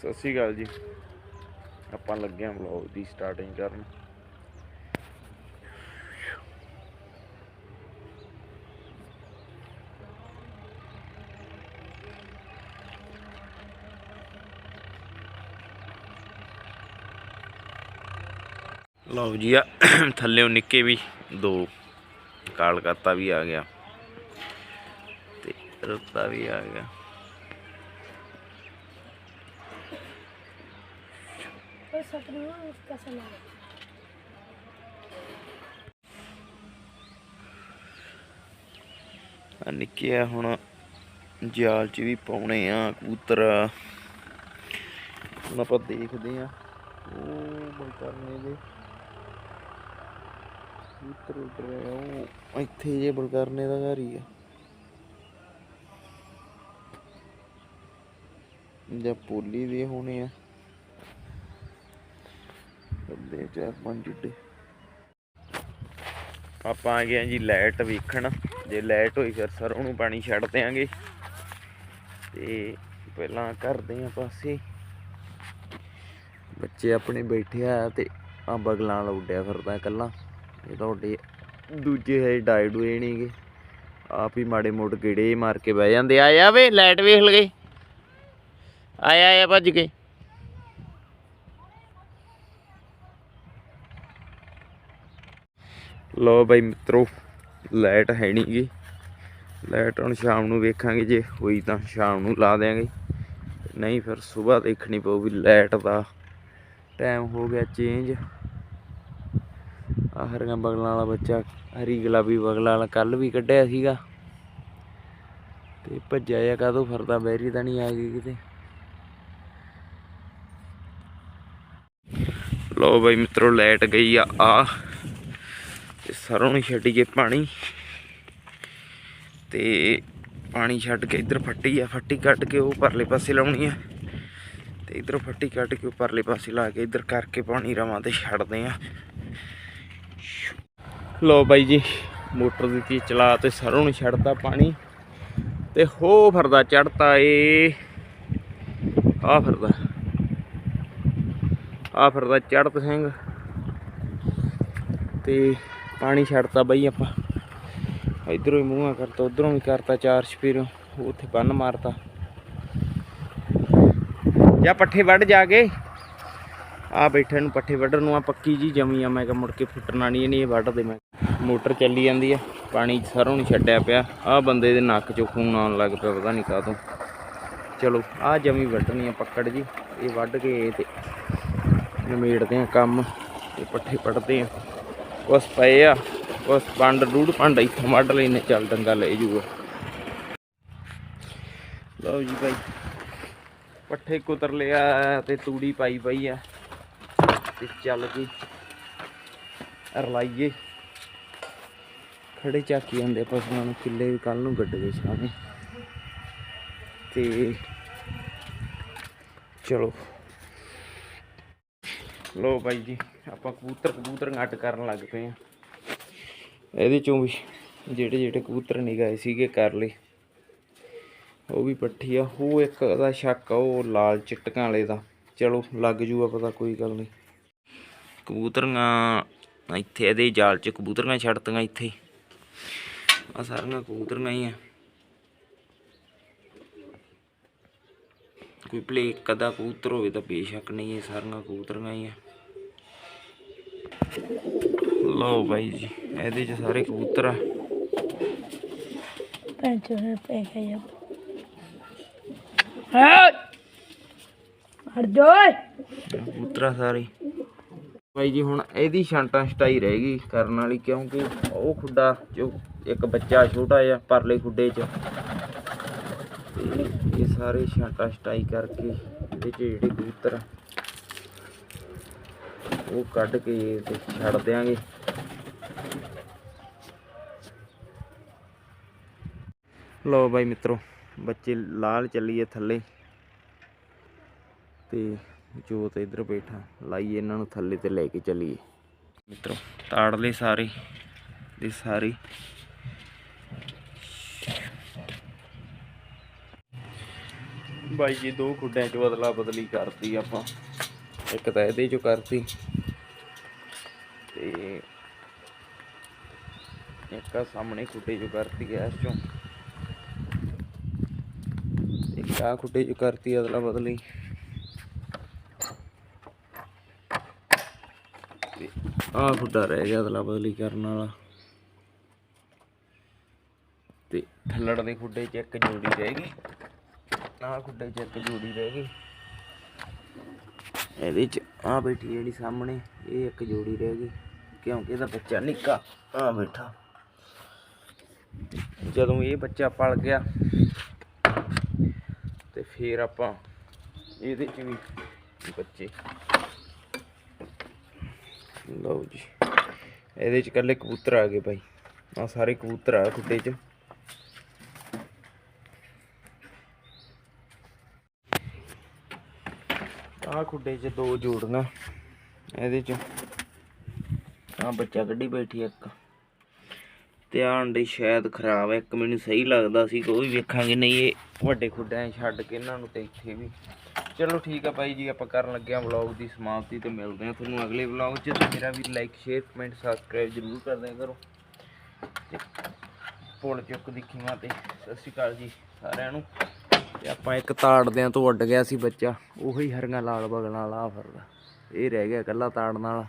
ਸਤਿ ਸ਼੍ਰੀ ਅਕਾਲ ਜੀ। ਆਪਾਂ ਲੱਗੇ ਹਾਂ ਵਲੌਗ ਦੀ ਸਟਾਰਟਿੰਗ ਕਰਨ। ਲਓ ਜੀ, ਆ ਥੱਲੇੋਂ ਨਿੱਕੇ ਵੀ ਦੋ। ਕਾਲ ਕਾਲਕੱਤਾ ਵੀ ਆ ਗਿਆ। ਤੇ ਰੁੱਤਾ ਵੀ ਆ ਗਿਆ। कोई सपना हो उसका सलाम ਆ ਨਿੱਕੇ ਆ ਹੁਣ ਜਾਲ ਚ ਵੀ ਪਾਉਣੇ ਆ ਕਬੂਤਰ ਹੁਣ ਆਪਾਂ ਦੇਖਦੇ ਆ ਉਹ ਬਲਕਰਨੇ ਦੇ ਕਬੂਤਰ ਉੱਡ ਰਹੇ ਆ ਉਹ ਇੱਥੇ ਜੇ ਬਲਕਰਨੇ ਦਾ ਘਰ ਹੀ ਆ ਜਾਂ ਪੋਲੀ ਦੇ ਹੋਣੇ ਆ ਚਾਰ ਪੰਜ ਉੱਡੇ ਆਪਾਂ ਆ ਗਏ ਜੀ ਲਾਈਟ ਵੇਖਣ। ਜੇ ਲਾਈਟ ਹੋਈ ਫਿਰ ਸਰ ਉਹਨੂੰ ਪਾਣੀ ਛੱਡ ਦਿਆਂਗੇ। ਤੇ ਪਹਿਲਾਂ ਕਰਦੇ ਆ ਪਾਸੇ। ਬੱਚੇ ਆਪਣੇ ਬੈਠੇ ਆ ਤੇ ਆ ਬਗਲਾਂ ਵਾਲਾ ਉੱਡਿਆ ਫਿਰਦਾ ਇਕੱਲਾ। ਇਹ ਤੁਹਾਡੇ ਦੂਜੇ ਹੈ ਡਾਈਡ ਹੋਏ ਨਹੀਂਗੇ ਆਪ ਹੀ ਮਾੜੇ ਮੋੜ ਗੇੜੇ ਮਾਰ ਕੇ ਬਹਿ ਜਾਂਦੇ ਆ। ਜਾ ਵੇ, ਲਾਈਟ ਵੇਖ ਲਗੇ। ਆਇਆ ਆ ਭੱਜ ਕੇ। ਲੋ ਬਾਈ ਮਿੱਤਰੋ, ਲਾਈਟ ਹੈ ਨਹੀਂ ਗੀ। ਲਾਈਟ ਹੁਣ ਸ਼ਾਮ ਨੂੰ ਵੇਖਾਂਗੇ, ਜੇ ਹੋਈ ਤਾਂ ਸ਼ਾਮ ਨੂੰ ਲਾ ਦਿਆਂਗੇ। ਨਹੀਂ ਫਿਰ ਸਵੇਰ ਦੇਖਣੀ ਪਊਗੀ ਲਾਈਟ ਦਾ। ਟਾਈਮ ਹੋ ਗਿਆ ਚੇਂਜ ਆਹਰੀਆਂ ਬਗਲਾਂ ਵਾਲਾ ਬੱਚਾ, ਹਰੀ ਗੁਲਾਬੀ ਬਗਲਾਂ ਵਾਲਾ ਕੱਲ ਵੀ ਕੱਢਿਆ ਸੀਗਾ। ਤੇ ਭੱਜਿਆ ਜਾਂ ਕਾਹਤੋਂ ਫਰਦਾ, ਬੈਰੀ ਤਾਂ ਨਹੀਂ ਆ ਗਈ ਕਿਤੇ। ਲੋ ਬਾਈ ਮਿੱਤਰੋ, ਲਾਈਟ ਗਈ ਆ ਆ ਤੇ ਸਰੋਂ ਨੂੰ ਛੱਡੀਏ ਪਾਣੀ। ਤੇ ਪਾਣੀ ਛੱਡ ਕੇ ਇੱਧਰ ਫੱਟੀ ਆ, ਫੱਟੀ ਕੱਢ ਕੇ ਉਹ ਪਰਲੇ ਪਾਸੇ ਲਾਉਣੀ ਆ। ਤੇ ਇੱਧਰ ਫੱਟੀ ਕੱਢ ਕੇ ਉਹ ਪਰਲੇ ਪਾਸੇ ਲਾ ਕੇ ਇੱਧਰ ਕਰਕੇ ਪਾਣੀ ਰਵਾਂ ਤੇ ਛੱਡਦੇ ਆ। ਲੋ ਬਾਈ ਜੀ, ਮੋਟਰ ਦੀ ਦਿੱਤੀ ਚਲਾ ਤੇ ਸਰੋਂ ਨੂੰ ਛੱਡਦਾ ਪਾਣੀ। ਤੇ ਹੋ ਫਿਰਦਾ ਚੜਤਾ ਏ। ਆ ਫਿਰਦਾ। ਆ ਫਿਰਦਾ ਚੜਤ ਸਿੰਘ। ਤੇ ਪਾਣੀ ਛੱਡਤਾ ਬਈ ਆਪਾਂ। ਇਧਰੋਂ ਹੀ ਮੂੰਹਾਂ ਕਰਤਾ, ਉਧਰੋਂ ਵੀ ਕਰਤਾ ਚਾਰ ਛਪੀਰੋਂ, ਉੱਥੇ ਬੰਨ ਮਾਰਤਾ। ਜਾਂ ਪੱਠੇ ਵੱਢ ਜਾ ਕੇ। ਆ ਬੈਠੇ ਨੂੰ ਪੱਠੇ ਵੱਢਣ ਨੂੰ ਆ ਪੱਕੀ ਜੀ ਜਮੀ ਆ, ਮੈਂ ਕਿਹਾ ਮੁੜ ਕੇ ਫੁੱਟਣਾ ਨਹੀਂ ਨਹੀਂ ਇਹ ਵੱਢ ਦੇ ਮੈਂ। ਮੋਟਰ ਚੱਲੀ ਜਾਂਦੀ ਆ, ਪਾਣੀ ਸਰੋਂ ਨਹੀਂ ਛੱਡਿਆ ਪਿਆ। ਆ ਬੰਦੇ ਦੇ ਨੱਕ ਚੋਂ ਖੂਨ ਆਉਣ ਲੱਗ ਪਿਆ, ਪਤਾ ਨਹੀਂ ਕਾਹਤੋਂ। ਚਲੋ ਆ ਜਮੀ ਵੱਢਣੀ ਆ ਪੱਕੜ ਜੀ ਇਹ ਵੱਢ ਕੇ ਤੇ ਨਿਮੇੜਦੇ ਆ ਕੰਮ, ਤੇ ਪੱਠੇ ਪੜਦੇ ਆ। ਕੁਛ ਪਏ ਆ ਕੁਛ ਪੰਡ ਡੂੜ ਪੰਡ ਇੱਥੋਂ ਮੱਢ ਲੈਨੇ, ਚੱਲ ਡੰਗਾ ਲੈ ਜੂਗਾ। ਲਓ ਜੀ ਭਾਈ ਪੱਠੇ ਕੁਤਰ ਲਿਆ ਤੇ ਤੂੜੀ ਪਾਈ ਪਈ ਆ, ਤੇ ਚੱਲ ਜੀ, ਰਲਾਈਏ। ਖੜੇ ਚਾਕੀ ਜਾਂਦੇ ਪਸ਼ੂਆਂ ਨੂੰ, ਕਿੱਲੇ ਵੀ ਕੱਲ ਨੂੰ ਗੱਡ ਗਏ ਸ਼ਾਮੇ ਤੇ ਚਲੋ। ਲੋ ਬਾਈ ਜੀ ਆਪਾਂ ਕਬੂਤਰ ਕਬੂਤਰ ਘੱਟ ਕਰਨ ਲੱਗ ਪਏ ਆ। ਇਹਦੇ ਚੋਂ ਵੀ ਜਿਹੜੇ ਜਿਹੜੇ ਕਬੂਤਰ ਨਿਗਾਏ ਸੀਗੇ ਕਰ ਲਏ। ਉਹ ਵੀ ਪੱਠੀ ਆ। ਉਹ ਇੱਕ ਦਾ ਸ਼ੱਕ ਆ, ਉਹ ਲਾਲ ਚਿੱਟਕਾਂ ਵਾਲੇ ਦਾ। ਚਲੋ, ਲੱਗ ਜੂਗਾ ਪਤਾ ਕੋਈ ਗੱਲ ਨਹੀਂ। ਕਬੂਤਰੀਆਂ ਇੱਥੇ, ਇਹਦੇ ਜਾਲ 'ਚ ਕਬੂਤਰੀਆਂ ਛੱਡਤੀਆਂ ਇੱਥੇ। ਆ ਸਾਰੀਆਂ ਕਬੂਤਰੀਆਂ ਹੀ ਆ। ਕੋਈ ਪਲੇ ਕਦਾ ਕਬੂਤਰ ਹੋਵੇ ਤਾਂ ਬੇਸ਼ੱਕ ਨਹੀਂ, ਇਹ ਸਾਰੀਆਂ ਕਬੂਤਰੀਆਂ ਹੀ ਆ। ਲਓ ਬਾਈ ਜੀ ਇਹਦੇ ਚ ਸਾਰੇ ਕਬੂਤਰ ਆ। ਪੰਜ ਸਾਰੇ। ਬਾਈ ਜੀ ਹੁਣ ਇਹਦੀ ਛਾਂਟਾਂ ਛਟਾਈ ਰਹਿ ਗਈ ਕਰਨ ਵਾਲੀ ਕਿਉਂਕਿ ਉਹ ਖੁੱਡਾ ਜੋ ਇੱਕ ਬੱਚਾ ਛੋਟਾ ਜਿਹਾ ਪਰਲੇ ਖੁੱਡੇ 'ਚ। ਇਹ ਸਾਰੇ ਛਾਂਟਾਂ ਛਟਾਈ ਕਰਕੇ ਇਹਦੇ 'ਚ ਜਿਹੜੇ ਕਬੂਤਰ ਉਹ ਕੱਢ ਕੇ ਤੇ ਛੱਡ ਦਿਆਂਗੇ। ਲੋ ਬਾਈ ਮਿੱਤਰੋ, ਬੱਚੇ ਲਾਲ ਚੱਲੀਏ ਥੱਲੇ। ਤੇ ਜੋਤ ਇੱਧਰ ਬੈਠਾ, ਲਾਈਏ ਇਹਨਾਂ ਨੂੰ ਥੱਲੇ ਤੇ ਲੈ ਕੇ ਚੱਲੀਏ। ਮਿੱਤਰੋ, ਤਾੜ ਲਏ ਸਾਰੇ ਦੇ ਸਾਰੇ। ਬਾਈ ਜੀ, ਦੋ ਖੁੱਡਿਆਂ ਚ ਬਦਲਾ ਬਦਲੀ ਕਰਤੀ ਆਪਾਂ। ਇੱਕ ਤਾਂ ਇਹਦੇ ਚੋਂ ਕਰਤੀ ਤੇ ਇੱਕ ਆ ਸਾਹਮਣੇ ਖੁੱਡੇ ਚੋਂ ਕਰਤੀ ਐ ਇਸ ਚੋਂ। ਇੱਕ ਆ ਖੁੱਡੇ ਚੋਂ ਕਰਤੀ ਅਦਲਾ ਬਦਲੀ। ਆ ਖੁੱਡਾ ਰਹਿ ਗਿਆ ਅਦਲਾ ਬਦਲੀ ਕਰਨ ਵਾਲਾ। ਤੇ ਥੱਲੜ ਦੇ ਖੁੱਡੇ 'ਚ ਇੱਕ ਜੋੜੀ ਰਹਿ ਗਈ। ਆਹ ਖੁੱਡੇ 'ਚ ਇੱਕ ਜੋੜੀ ਰਹਿ ਗਈ। ਇਹਦੇ 'ਚ ਆ ਬੈਠੀ ਜਿਹੜੀ ਸਾਹਮਣੇ, ਇਹ ਇੱਕ ਜੋੜੀ ਰਹਿ ਗਈ। ਕਿਉਂਕਿ ਇਹਦਾ ਬੱਚਾ ਨਿੱਕਾ ਆ ਬੈਠਾ। ਜਦੋਂ ਇਹ ਬੱਚਾ ਪਲ ਗਿਆ ਤੇ ਫਿਰ ਆਪਾਂ ਇਹਦੇ 'ਚ ਵੀ ਬੱਚੇ। ਲਓ ਜੀ। ਇਹਦੇ 'ਚ ਇਕੱਲੇ ਕਬੂਤਰ ਆ ਗਏ ਭਾਈ। ਆ ਸਾਰੇ ਕਬੂਤਰ ਆ ਖੁੱਡੇ 'ਚ। ਆ ਖੁੱਡੇ 'ਚ ਦੋ ਜੋੜਨਾ। ਇਹਦੇ 'ਚ। ਆ ਬੱਚਾ ਕੱਢੀ ਬੈਠੀ ਇੱਕ। ਤੇ ਆ ਅੰਡੇ ਸ਼ਾਇਦ ਖਰਾਬ ਹੈ, ਇੱਕ ਮੈਨੂੰ ਸਹੀ ਲੱਗਦਾ ਸੀ ਕੋਈ ਵੇਖਾਂਗੇ, ਨਹੀਂ ਇਹ ਵੱਡੇ ਖੁੱਡਿਆਂ ਛੱਡ ਕੇ ਇਹਨਾਂ ਨੂੰ ਤੇ ਇੱਥੇ ਵੀ। ਚਲੋ ਠੀਕ ਆ ਭਾਈ ਜੀ, ਆਪਾਂ ਕਰਨ ਲੱਗੇ ਆ ਵਲੌਗ ਦੀ ਸਮਾਪਤੀ ਤੇ ਮਿਲਦੇ ਆ ਤੁਹਾਨੂੰ ਅਗਲੇ ਵਲੌਗ 'ਚ। ਤੇ ਮੇਰਾ ਵੀ ਲਾਈਕ ਸ਼ੇਅਰ ਕਮੈਂਟ ਸਬਸਕ੍ਰਾਈਬ ਜ਼ਰੂਰ ਕਰ ਦਿਆ ਕਰੋ। ਤੇ ਪੁੱਲ ਚੁੱਕ ਦੀ ਮਾਂ ਤੇ ਸਤਿ ਸ਼੍ਰੀ ਅਕਾਲ ਜੀ ਸਾਰਿਆਂ ਨੂੰ। ਤੇ ਆਪਾਂ ਇੱਕ ਤਾੜਦਿਆਂ ਤੋਂ ਉੱਡ ਗਿਆ ਸੀ ਬੱਚਾ, ਉਹੀ ਹਰੀਆਂ ਲਾਲ ਬਗਲਾਂ ਵਾਲਾ ਆਹ ਫਿਰਦਾ ਇਹ ਰਹਿ ਗਿਆ ਇਕੱਲਾ ਤਾੜਨ ਵਾਲਾ।